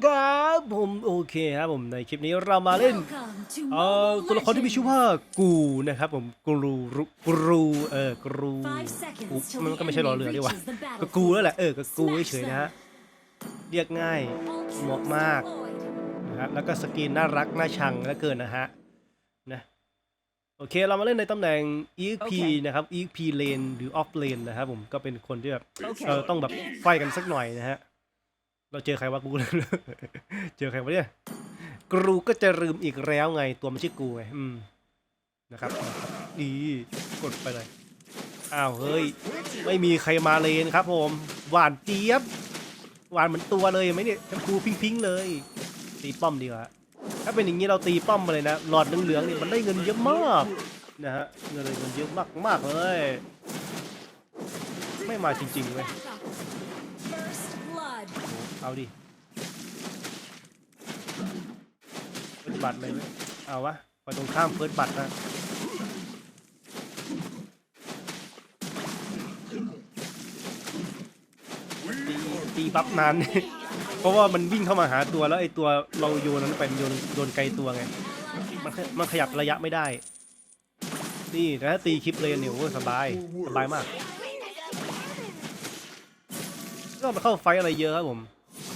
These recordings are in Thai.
สวัสดีครับผมโอเคครับผมในคลิปนี้เรามาเล่นเอ่อตัวละครที่มีชื่อว่ากูนะครับผมกูรูรุกูรูเออกูรูกูมันก็ไม่ใช่รอเรือดีกว่าก็กูแล้วแหละเออก็กูเฉยๆนะฮะเรียกง่ายเหมาะมากนะฮะแล้วก็สกรีนน่ารักน่าชังเหลือเกินนะฮะนะโอเคเรามาเล่นในตำแหน่ง EXP นะครับ EXP lane หรือ off lane นะครับผมก็เป็นคนที่แบบเออต้องแบบไฟกันสักหน่อยนะฮะ เราเจอใครวะกู เจอใครวะเนี่ยกรูก็จะลืมอีกแล้วไงตัวมันชื่อกูไงอืมนะครับดีกดไปเลยอ้าวเฮ้ย ไม่มีใครมาเลนครับ ผม หวานเจี๊ยบ หวานเหมือนตัวเลยไหมเนี่ยชมพูพิงพิงๆเลย ตีป้อมดีกว่าถ้าเป็นอย่างนี้เราตีป้อมมาเลยนะหลอดเหลืองๆนี่มันได้เงินเยอะมากนะฮะเงินเลยเงินเยอะมากมากเลย ไม่มาจริงๆเว้ย เอาดิเฟิร์สบัตรเลยเอาวะไปตรงข้ามเฟิร์สบัตรนะตีตีปั๊บนานเพราะว่ามันวิ่งเข้ามาหาตัวแล้วไอตัวเราโยนนั้นไปมันโยนโยนไกลตัวไงมันมันขยับระยะไม่ได้ นี่แต่ถ้าตีคลิปเลนเนี่ยโอ้สบายสบายมากไม่ต้องไปเข้าไฟอะไรเยอะครับผม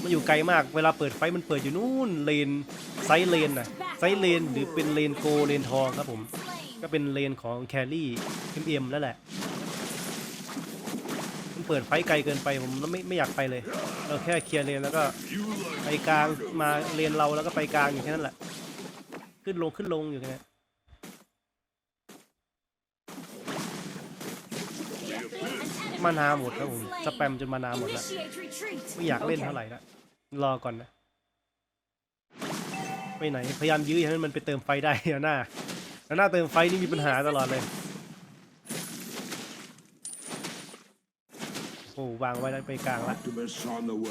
มันอยู่ไกลมาก เวลาเปิดไฟมันเปิดอยู่นู่นเลนไซส์เลนนะไซส์เลนหรือเป็นเลนโกเลนทองครับผม ก็เป็นเลนของแครี่เอ็มเอ็มแล้วแหละ มันเปิดไฟไกลเกินไปผมไม่ไม่อยากไปเลย เราแค่เคลียร์เลนแล้วก็ไปกลางมาเลนเราแล้วก็ไปกลางอย่างแค่นั้นแหละ ขึ้นลงขึ้นลงอยู่แค่นั้น มานาหมดครับผมสแปมจนมานาหมดแล้วไม่อยากเล่นเท่าไหร่ละรอก่อนนะไปไหนพยายามยื้อให้มันไปเติมไฟได้นะหน้าหน้าเติมไฟนี่มีปัญหาตลอดเลยโอ้วางไว้ไปกลางละ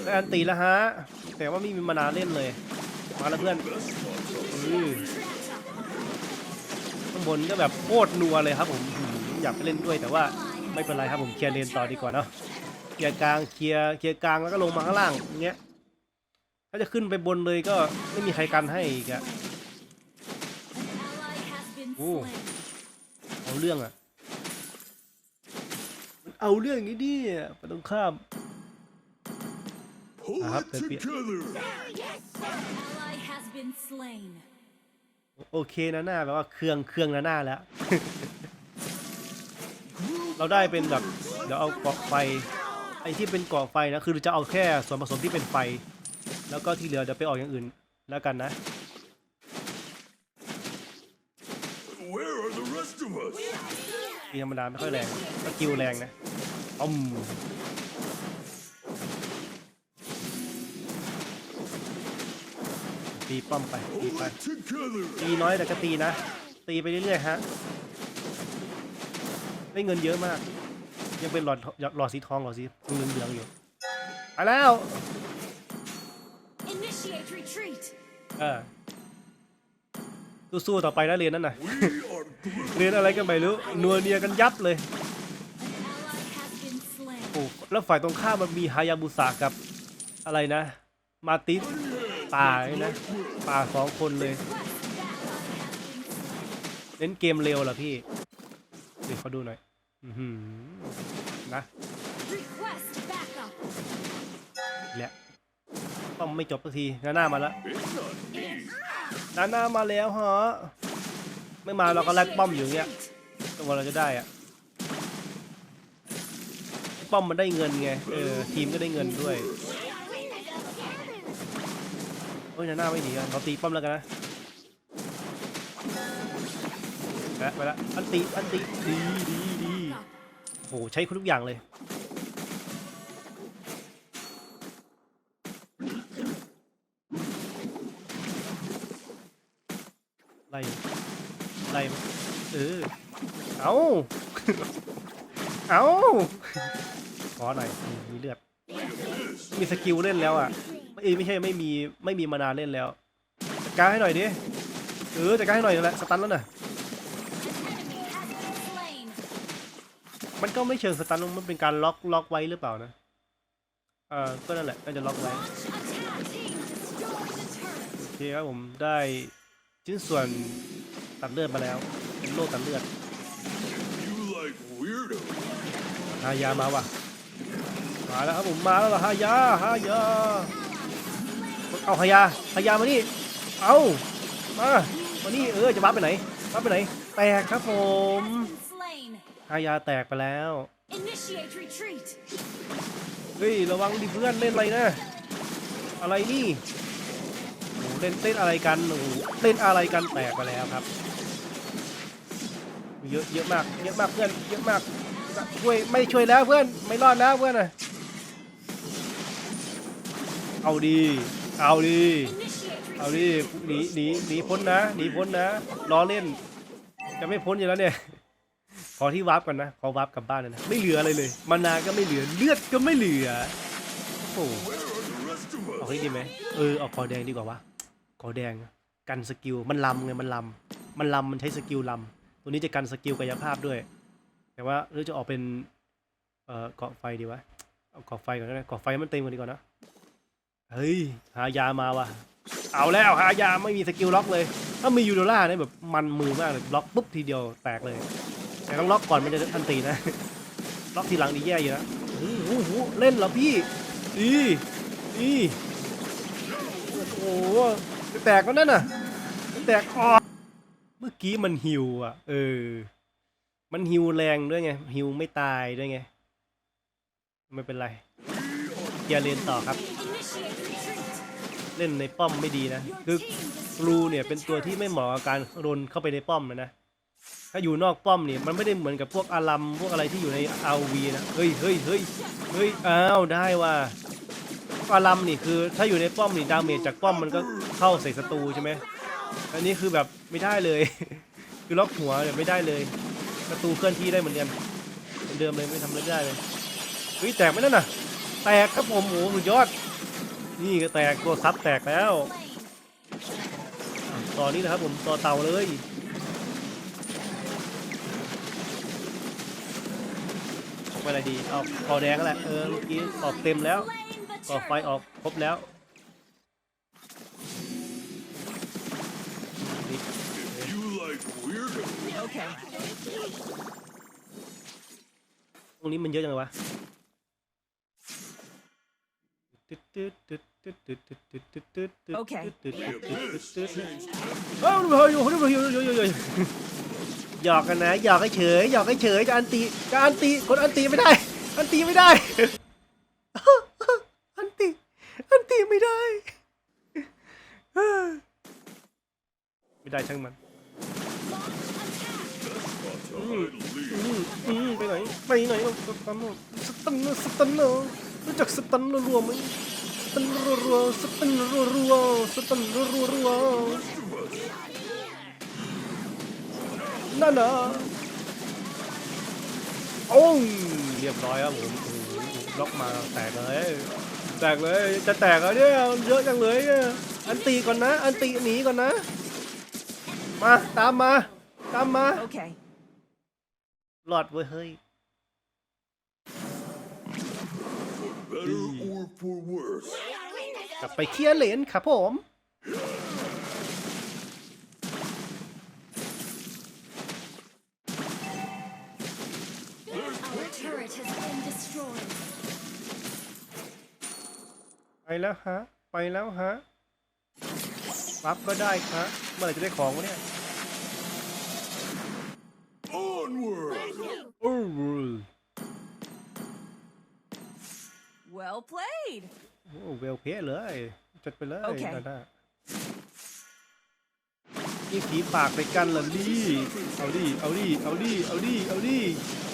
ได้อันตีแล้วฮะ แต่ว่าไม่มีมานาเล่นเลย มาแล้วเพื่อนข้างบนก็แบบโคตรนัวเลยครับผมอยากไปเล่นด้วยแต่ว่า ไม่เป็นไรครับผมเคลียร์เลนต่อดีกว่าเนาะเคลียร์กลางเคลียร์เคลียร์กลางแล้วก็ลงมาข้างล่างอย่างเงี้ยถ้าจะขึ้นไปบนเลยก็ไม่มีใครกันให้อีกอะเอาเรื่องอะมันเอาเรื่องอย่างนี้ดิไปตรงข้าม Pull Uh-huh, it that'd be- together. โอเคนะหน้าแบบว่าเครื่องเครื่องนะหน้าแล้ว เราได้เป็นแบบเดี๋ยวเอาเกาะไฟไอ้ที่เป็นเกาะไฟนะคือจะเอาแค่ส่วนผสมที่เป็นไฟ แล้วก็ที่เหลือเดี๋ยวไปออกอย่างอื่นแล้วกันนะ Where are the rest of us? ตีธรรมดาไม่ค่อยแรงสกิลแรงนะอ้อมตีป้อมไปตี Pull ไป it together. ตีน้อยแต่ก็ตีนะ ตีไปเรื่อยๆฮะ ได้เงินเยอะมาก ยังเป็นหลอดหลอดสีทองหลอดสีเหลืองๆอยู่ไปแล้วเออสู้ๆต่อไปนะเรียนนั่นน่ะ We are through. เรียนอะไรกันไม่รู้นัวเนียกันยับเลยโอ้แล้วฝ่ายตรงข้ามมันมีฮายาบุสะกับอะไรนะ มาติสป่าเลยนะป่าสองคนเลยเล่นเกมเร็วเหรอพี่ เดี๋ยวเขาดูหน่อยอือหือนะแหละต้องไม่จบสักทีนาหน้ามาแล้ว It's not me. นาหน้ามาแล้วฮะไม่มาเราก็แลกป้อมอยู่เงี้ยจนกว่าเราจะได้อะป้อมมันได้เงินไงเออทีมก็ได้เงินด้วยโอ้ยนาหน้าไม่หนีกันเราตีป้อมแล้วกันนะ ไปละไปละอันตีอันตีดีดีดีโหใช้คุณทุกอย่างเลยไล่ไล่เออเอาเอาขอหน่อยมีเลือดมีสกิลเล่นแล้วอะเอ้ยไม่ใช่ไม่มีไม่มีมานานเล่นแล้วจัดการให้หน่อยดิเออจัดการให้หน่อยนั่นแหละสตันแล้วน่ะ มันก็ไม่เชิงสตันมันเป็นการล็อกล็อกไว้หรือเปล่านะ เออก็นั่นแหละน่าจะล็อกไว้โอเคครับผมได้ชิ้นส่วนตัดเลือดมาแล้วเป็นโล่ตัดเลือดฮายามาว่ะมาแล้วครับผมมาแล้วหรอฮายาฮายาเอาฮายาฮายามานี่เอามามานี่เออจะวับไปไหนวับไปไหนแตกครับผม slain. ฮายาแตกไปแล้ว Initiate retreat. เฮ้ย ระวังดิเพื่อนเล่นอะไรนะ อะไรนี่โอ้โหเล่นเล่นอะไรกันโอ้โหเล่นอะไรกันแตกไปแล้วครับ เยอะเยอะมากเยอะมากเพื่อนเยอะมากช่วยไม่ช่วยแล้วเพื่อนไม่รอดแล้วเพื่อนอะเอาดี เอาดี Initiate เอา retreat. ดิหนีหนีหนีพ้นนะหนีพ้นนะล้อเล่น จะไม่พ้นอยู่แล้วเนี่ยข อที่วาร์ปก่อนนะ ขอวาร์ปกลับบ้านเลยนะ ไม่เหลืออะไรเลย มานาก็ไม่เหลือ เลือดก็ไม่เหลือ โอ้โห Where are the rest of เอา us? ให้ดีไหมเออเอาคอแดงดีกว่าวะคอแดง กันสกิล มันลำไง มันลำ มันลำ มันใช้สกิลลำ ตัวนี้จะกันสกิลกายภาพด้วย แต่ว่าหรือจะออกเป็น เอ่อเกาะไฟดีวะ เอาเกาะไฟก่อนก็ได้เกาะไฟมันเต็มก่อนดีกว่านะ เฮ้ย หายามาว่ะ เอาแล้วหายาไม่มีสกิลล็อกเลย ถ้ามียูโดล่าเนี่ยแบบมันมือมากเลย ล็อกปุ๊บทีเดียวแตกเลย แต่ต้องล็อกก่อนมันจะอันตีนะ ล็อกทีหลังนี่แย่อยู่นะโอ้โหเล่นเหรอพี่ดีดีโอ้โหแตกแล้วนั่นน่ะแตกออกเมื่อกี้มันฮิวอะ เออ มันฮิวแรงด้วยไงฮิวไม่ตายด้วยไง ไม่เป็นไรอย่าเรียนต่อครับ เล่นในป้อมไม่ดีนะ คือกรูเนี่ยเป็นตัวที่ไม่เหมาะกับการรนเข้าไปในป้อมนะ ถ้าอยู่นอกป้อมนี่มันไม่ได้เหมือนกับพวกอารัมพวกอะไรที่อยู่ในอาวีนะเฮ้ยเฮ้ยเฮ้ยเฮ้ยอ้าวได้ว่าอารัมนี่คือ ถ้าอยู่ในป้อมนี่ดาเมจจากป้อมมันก็เข้าใส่ศัตรูใช่ไหมอันนี้คือแบบไม่ได้เลย คือล็อกหัวเนี่ยไม่ได้เลยศัตรูเคลื่อนที่ได้เหมือนกันเหมือนเดิมเลยไม่ทำอะไรได้เลยเฮ้ยแตกไหมนั่นน่ะ แตกครับผมโอ้โหสุดยอด นี่ก็แตกตัวซับแตกแล้วต่อนี้นะครับผมต่อเตาเลย ไม่อะไรดีเอาคอแดงก็แหละเออเมื่อกี้ออกเต็มแล้ว Slain the ก่อไฟ turret. ออกครบแล้ว You like weirdos. Okay. ตรงนี้มันเยอะจังเลยวะเอ้าดูเฮ้ หยอกกันนะ หยอกให้เฉยหยอกให้เฉยจะอันตีจะอันตีคนอันตีไม่ได้ อันตีไม่ได้ อันตีอันตีไม่ได้ ไม่ได้ช่างมันไปไหนไปไหนสตันสตันสตันนอะรู้จักสตันรัวไหมสตันรัวๆสตันรัวๆสตันรัว ๆนั่นน่ะโอ้งเรียบร้อยครับผมโอ้โหล็อกมาแตกเลย แตกเลย จะแตกแล้วเนี่ยเยอะจังเลยอะอันตีก่อนนะ อันตีหนีก่อนนะ มา ตามมา ตามมา Okay. รอดเว้ยเฮ้ย Better or for worse. กลับไปเคลียร์เหรียญครับผม ไปแล้วฮะ ไปแล้วฮะรับก็ได้ครับเมื่อไหร่จะได้ของวะเนี่ย Onward! โอ้โห Well played. โอ้เวลเพสเลย จัดไปเลยโอเคดาด้านี่ผีปากไปกันเหรอดิเอาดิเอาดิเอาดิเอาดิเอาดิเอา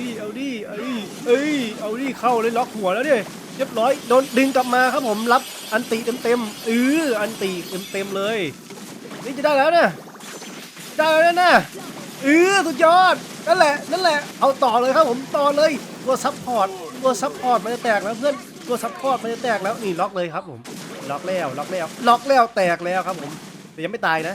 ดิเอาดิเอาดิเอ้ยเอาดิเข้าเลยล็อกหัวแล้วเนี่ยเรียบร้อยโดนดึงกลับมาครับผมรับอันติเต็มเต็มๆเอออันติเต็มเต็มๆเลย นี่จะได้แล้วนะได้แล้วนะเออสุดยอดนั่นแหละนั่นแหละเอาต่อเลยครับผมต่อเลยตัวซัพพอร์ตตัวซัพพอร์ตมันจะแตกแล้วเพื่อนตัวซัพพอร์ตมันจะแตกแล้วนี่ล็อกเลยครับผมล็อกแล้วล็อกแล้วล็อกแล้วแตกแล้วครับผมแต่ยังไม่ตายนะ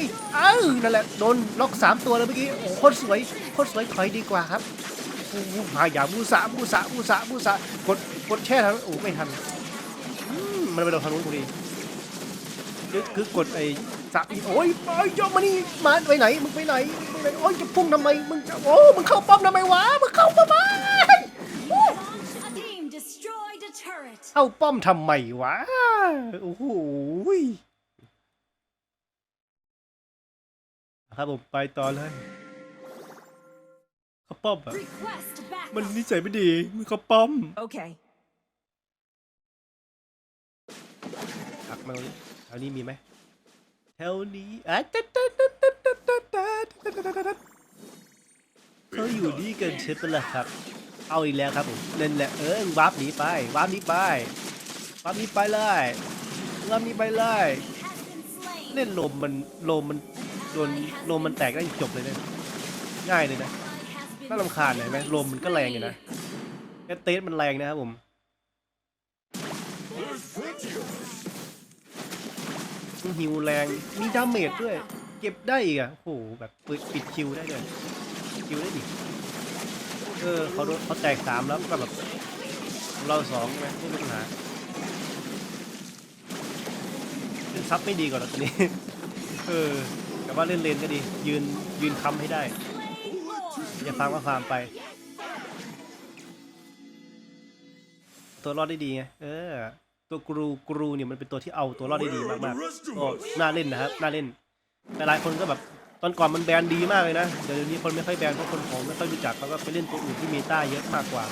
ย เออนั่นแหละ โดนล็อกสามตัวเลยเมื่อกี้ โอ้โหโคตรสวย โคตรสวย ถอยดีกว่าครับอู้หูมาอย่าบูสะบูสะบูสะบูสะกด กดแช่ทันโอ้ไม่ทันอืมมันไปโดนทางนู้นพอดีคือคือกดไอ้สะอีโอ้ยโอ้ยยกมานี่มาไปไหน มึงไปไหน มึงไปโอ้ยจะพุ่งทำไม มึงจะโอ้ มึงเข้าป้อมทำไมวะ มึงเข้าป้อมทำไม A team destroyed a turret. เข้าป้อมทำไมวะ โอ้โห ครับผมไปต่อเลยเข้าป้อมอะ Request มัน backup. นิสัยไม่ดีมันเข้าป้อม Okay. พักมาตรงนี้แถวนี้มีไหมแถวนี้อะตัดตัดตัดตัดตัดตัดตัดตัดตัดตัดตัดเขาอยู่นี่กันใช่ปะล่ะครับ เอาอีกแล้วครับผมนั่นแหละเออวาร์ปหนีไปวาร์ปหนีไปวาร์ปหนีไปเลยวาร์ปหนีไปเลย Has been slain. เล่นลมมันลมมัน โดนลมมันแตกได้จบเลยนะง่ายเลยนะน่ารำคาญเห็นไหมลมมันก็แรงอยู่นะแอตเตสมันแรงนะครับผมฮิวแรงมีดาเมจด้วย เก็บได้อีกอะโอ้โหแบบปิดคิวได้ด้วยคิวได้ดิเออเขาเขาแตกสามแล้วก็แบบเราสองใช่ไหมไม่มีปัญหาเล่นซับไม่ดีกว่อนหรอตัวนี้ เออ ว่าเล่นเลนก็ดี ยืนยืนค้ำให้ได้ อย่าฟาร์มก็ฟาร์มไป ตัวรอดได้ดีไงเออ ตัวกรูกรูเนี่ยมันเป็นตัวที่เอาตัวรอดได้ดีมากๆก็น่าเล่นนะครับน่าเล่นแต่หลายคนก็แบบตอนก่อนมันแบนดีมากเลยนะเดี๋ยวนี้คนไม่ค่อยแบนเพราะคนของไม่ค่อยรู้จักเขาก็ไปเล่นตัวอื่นที่เมตาเยอะมากกว่า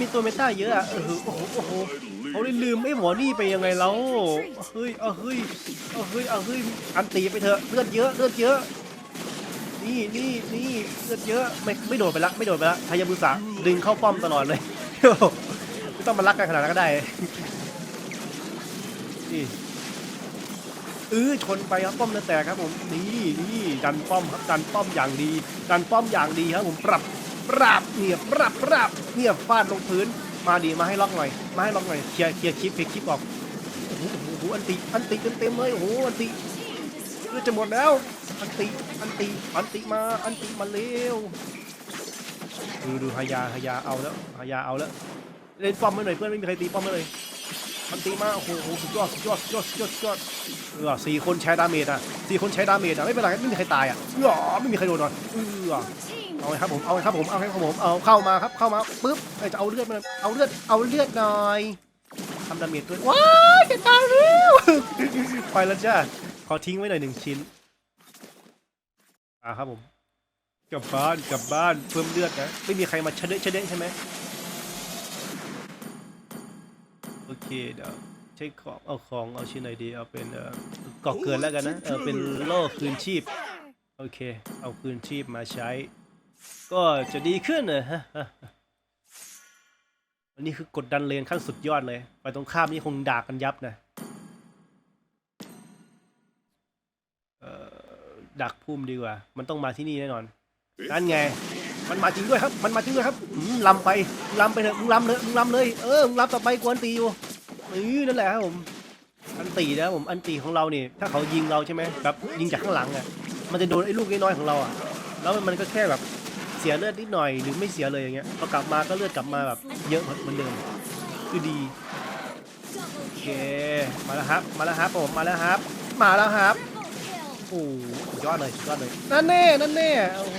มีตัวเมตาเยอะอะเออโอ้โหโอ้โห เขาเลยลืมไอ้หมอนี่ไปยังไงแล้วเฮ้ยเอาเฮ้ยเอาเฮ้ยเอาเฮ้ยอันตีไปเถอะเลือดเยอะเลือดเยอะ นี่นี่นี่เลือดเยอะไม่ไม่โดดไปละไม่โดดไปละทายาบุสะดึงเข้าป้อมตลอดเลยไม่ต้องมารักกันขนาดนั้นก็ได้นี่เออชนไปครับป้อมจะแตกครับผมนี่นี่ดันป้อมครับดันป้อมอย่างดี ดันป้อมอย่างดีครับผมปรับปรับเนี่ยปรับปรับเนี่ยฟาดลงพื้น มาดีมาให้ล็อกหน่อย มาให้ล็อกหน่อย เคลียร์เคลียร์คลิปเคลียร์คลิปออก โอ้โหโอ้โหอันติ อันติเต็มๆเลย โอ้โห อันติเลือดจะหมดแล้ว อันติ อันติ อันติมา อันติมาเร็ว ดูดูฮายาฮายาเอาแล้วฮายาเอาแล้ว เล่นป้อมไม่หน่อยเพื่อนไม่มีใครตีป้อมไม่เลย อันติมาโอ้โหโหสุดยอดสุดยอดสุดยอดสุดยอดสุดยอดเออสี่คนใช้ดาเมจอะสี่คนใช้ดาเมจอะไม่เป็นไรไม่มีใครตายอะเออไม่มีใครโดนหรอกเออเอาไงครับผมเอาไงครับผมเอาไงครับผมเอาเข้ามาครับเข้ามาปุ๊บจะเอาเลือดมันเอาเลือดเอาเลือดหน่อยทำดาเมจด้วยว้ายจะตายแล้วไปแล้วจ้าขอทิ้งไว้หน่อยหนึ่งชิ้นอ่าครับผมกลับบ้านกลับบ้านเพิ่มเลือดนะไม่มีใครมาชะเดะชะเดะใช่ไหม เคเดี๋ยวเช็คของเอาของเอาชิ้นไหนดีเอาเป็นเอ่อก่อเกินแล้วกันนะเออเป็นโล่คืนชีพโอเค เอาคืนชีพมาใช้ ก็จะดีขึ้นนะฮะอันนี้คือกดดันเลนขั้นสุดยอดเลย ไปตรงข้ามนี่คงด่ากันยับนะเอ่อดักพุ่มดีกว่า มันต้องมาที่นี่แน่นอน นั่นไง มันมาจริงด้วยครับ มันมาจริงด้วยครับลำไปลำไปเถอะมึงลำเลยมึงลำเลย เออมึงลำต่อไปกวนตีอยู่นี่นั่นแหละครับผม อันตีนะครับผม อันตีของเราเนี่ยถ้าเขายิงเราใช่ไหมแบบยิงจากข้างหลังอะ มันจะโดนไอ้ลูกน้อยๆของเราอะ แล้วมันก็แค่แบบเสียเลือดนิดหน่อยหรือไม่เสียเลยอย่างเงี้ย พอกลับมาก็เลือดกลับมาแบบเยอะเหมือนเดิม คือดี โอเค มาแล้วครับ มาแล้วครับผม มาแล้วครับ มาแล้วครับ โอ้โหสุดยอดเลยยอดเลย นั่นแน่ นั่นแน่ โอ้โห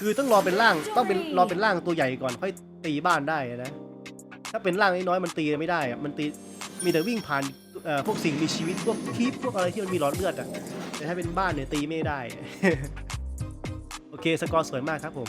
คือต้องรอเป็นร่างต้องเป็นรอเป็นร่างตัวใหญ่ก่อนค่อยตีบ้านได้นะ ถ้าเป็นร่างน้อยๆมันตีไม่ได้อะมันตีมีแต่วิ่งผ่านเอ่อพวกสิ่งมีชีวิตพวกคีบพวกอะไรที่มันมีหลอดเลือดอะแต่ถ้าเป็นบ้านเนี่ยตีไม่ได้ โอเคสกอร์สวยมากครับผม